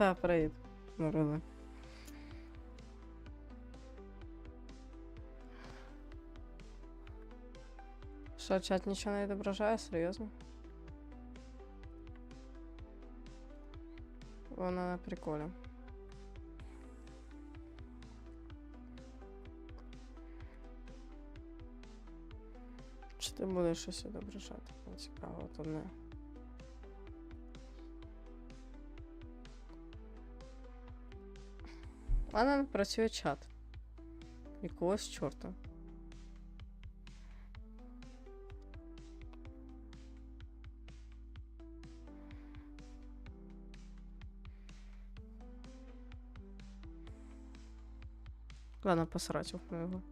Та, привіт. Народи. Що, чат нічого не відображає? Серйозно? Вона на приколі. Чи ти будеш щось відображати? Цікаво, то не. У мене не працює чат. Якогось чорта. Ладно, посрать в моего.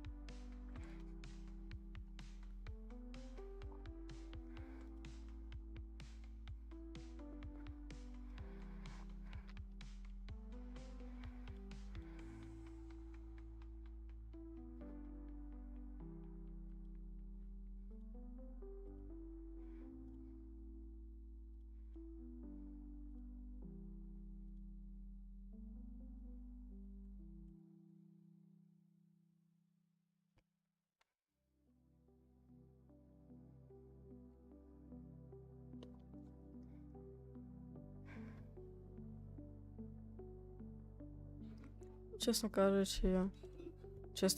Чесно кажучи,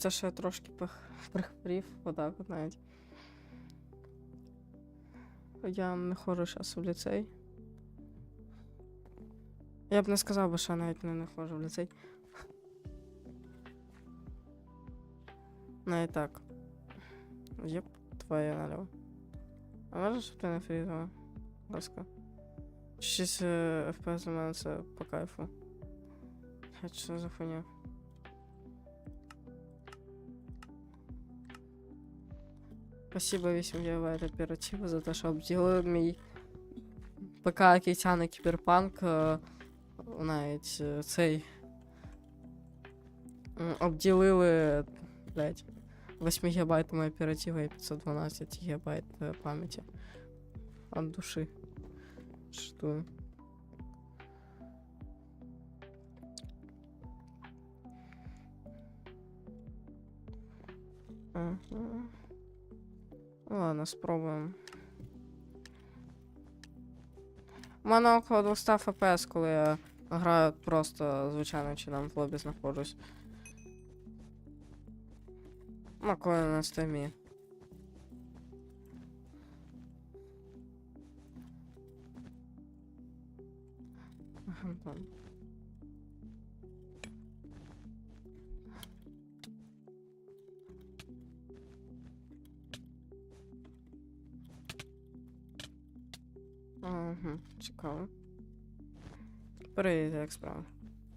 те, що я трошки прихворів, отак от навіть. Я не ходжу зараз в ліцей. Я б не сказав би, що навіть не, не ходжу в ліцей. Навіть так. Єп, твоє налево. А можеш, щоб ти не? Будь ласка. Щось е, FPS у мене це по кайфу. Хоть что за хуйня? Спасибо 8 гігабайт оперативу за те, що обділили мій ПК, який тягне кіберпанк. е, Навіть е, цей. Обділили, блядь, 8 гігабайтами оперативу і 512 гігабайт е, пам'яті. От души. Что? Ну, Ладно, спробуємо. У мене около 200 FPS, коли я граю просто звичайним чином в лобі знаходжусь. Ну, коли на стимі. Ага, там. Ага, цікаво. Привіт, як справа.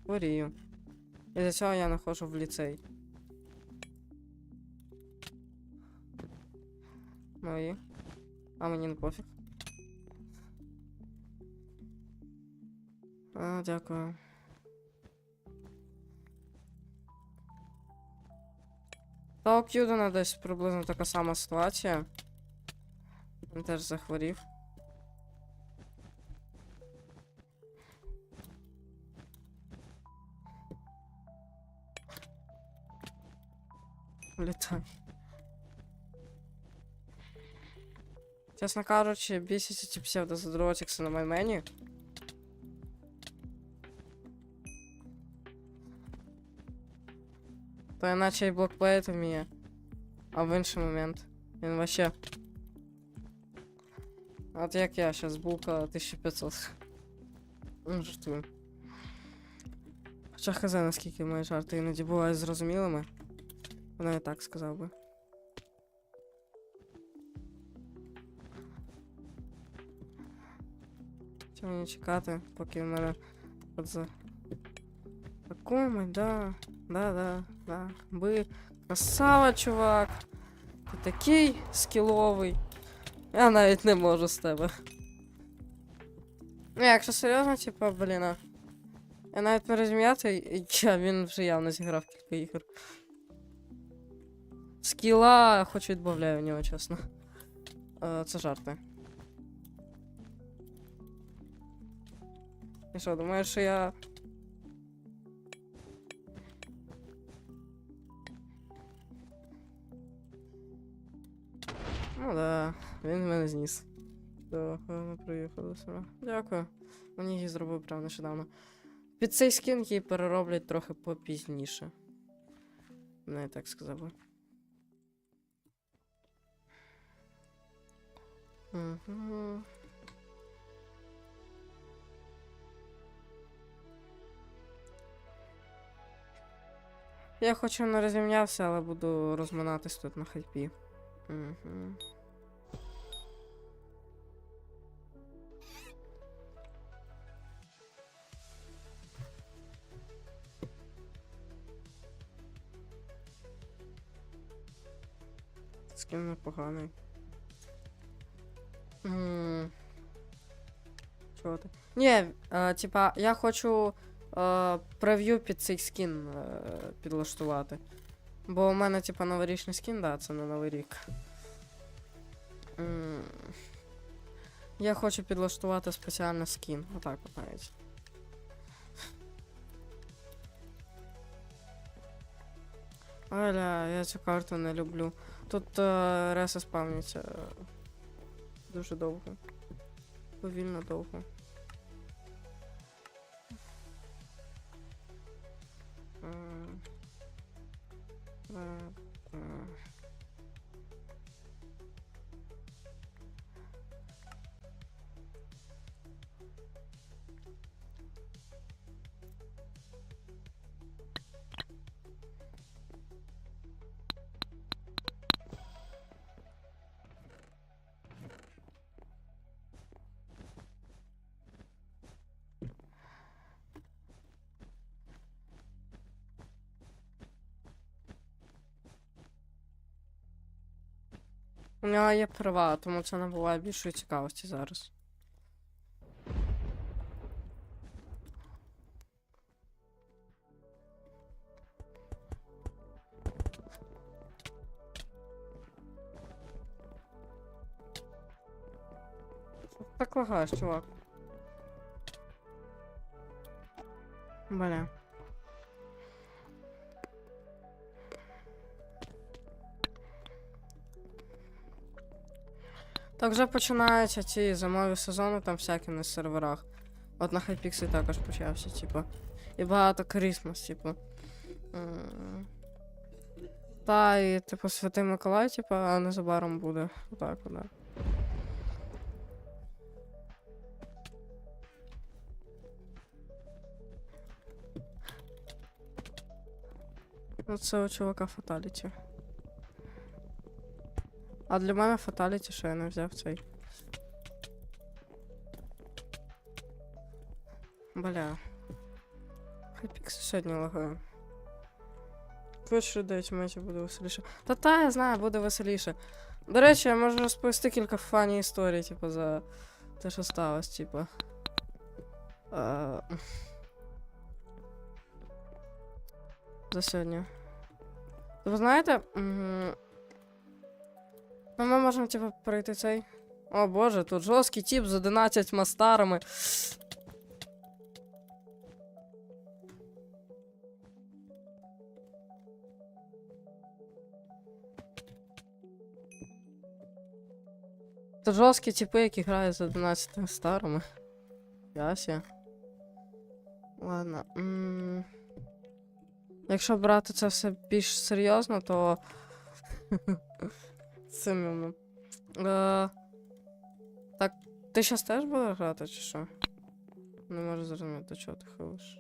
Хворію. І за цього я не ходжу в ліцей. Ну і? А мені не пофіг. А, дякую. Та у К'юдена десь приблизно така сама ситуація. Він теж захворів. Літай. Чесно кажучи, бісяться ці псевдозадротикси на маймені. То іначе і блокплеїти вміє. А в інший момент. Він вообще. От як я зараз булка 1500. Ну, жартую. Хоча хз, наскільки мої жарти іноді бувають зрозумілими. Вона і так сказав би. Чи мені чекати, поки в мене от за. Такому, да, да, да. Ви красава, чувак. Ти такий скіловий. Я навіть не можу з тебе. Ну, якщо серйозно, типа, блін. Я навіть не розуміяти, я він вже явно зіграв кілька ігор. Скіла, хоч відбавляю в нього, чесно. Е, це жарти. І що, думаєш, що я. Ну да, він мене зніс. Доховно е, приїхали сюди. Дякую. Мені її зробив прямо нещодавно. Під цей скін її перероблять трохи попізніше. Не так сказав би. Угу. Я хочу не розімнявся, але буду розминатись тут на хайпі. Угу. Скін непоганий. Чого? Ні, е, типа, я хочу е, прев'ю під цей скін е, підлаштувати. Бо у мене, типа, новорічний скін, да, це на Новий рік. Я хочу підлаштувати спеціально скін. Отак от навіть. Оля, я цю карту не люблю. Тут е, реси спавняться е, дуже довго. Повільно довго. М. Е, Нього є права, тому це набуває більшої цікавості зараз. Так лагаєш, чувак. Бля. Так вже починаються ці зимові сезони там всякі на серверах. От на Hypixel також почався, типу. І багато Крісмас, типу. Та, і, типу, Святий Миколай, типу, а незабаром буде. Отак, от. Ну, у чувака фаталіті. А для мене фаталіті, що я не взяв цей. Бля. Хайпікс сьогодні лагає. Швидше 9 матчів буде веселіше. Та та, я знаю, буде веселіше. До речі, я можу розповісти кілька фані історій, типу, за те, що сталося, типу. Е, За сьогодні. Ви знаєте, Ну, ми можемо, типу, пройти цей. О боже, тут жорсткий тип з 11 мастарами. Тут жорсткі типи, які грають з 11 старими. Яся. Ладно. Якщо брати це все більш серйозно, то. Це мило. Е, так, ти щас теж будеш грати, чи що? Не можу зрозуміти, чого ти хилиш.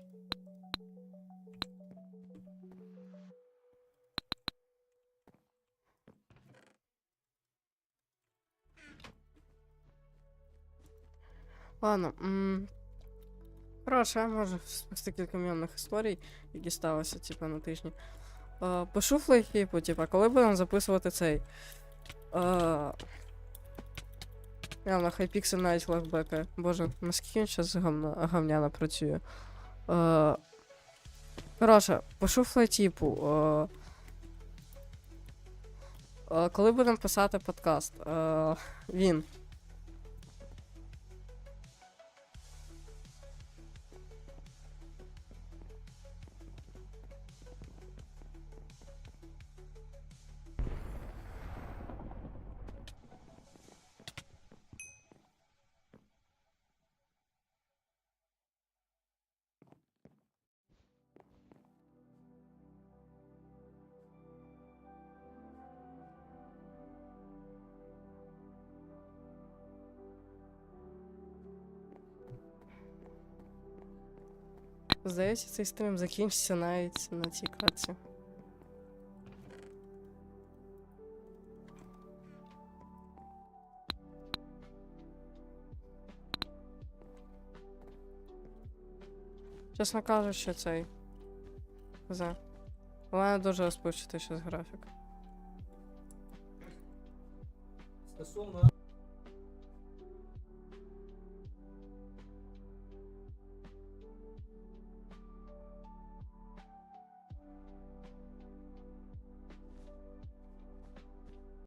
Ладно. М Коротше, я можу спасти кілька мільйонних історій, які сталися, типу, на тижні. Е, пишу флейхіпу, типа, коли будемо записувати цей. Я на хайпіксі навіть легбекає. Боже, наскільки він зараз гамна, гавняно працює. Е, коротше, пишу флайтіпу. Е, е, коли будемо писати подкаст? Е, він. Здається, цей стрім закінчиться навіть на цій катці. Чесно кажучи, цей. За. У мене дуже розпочатий щось графік. Стосовно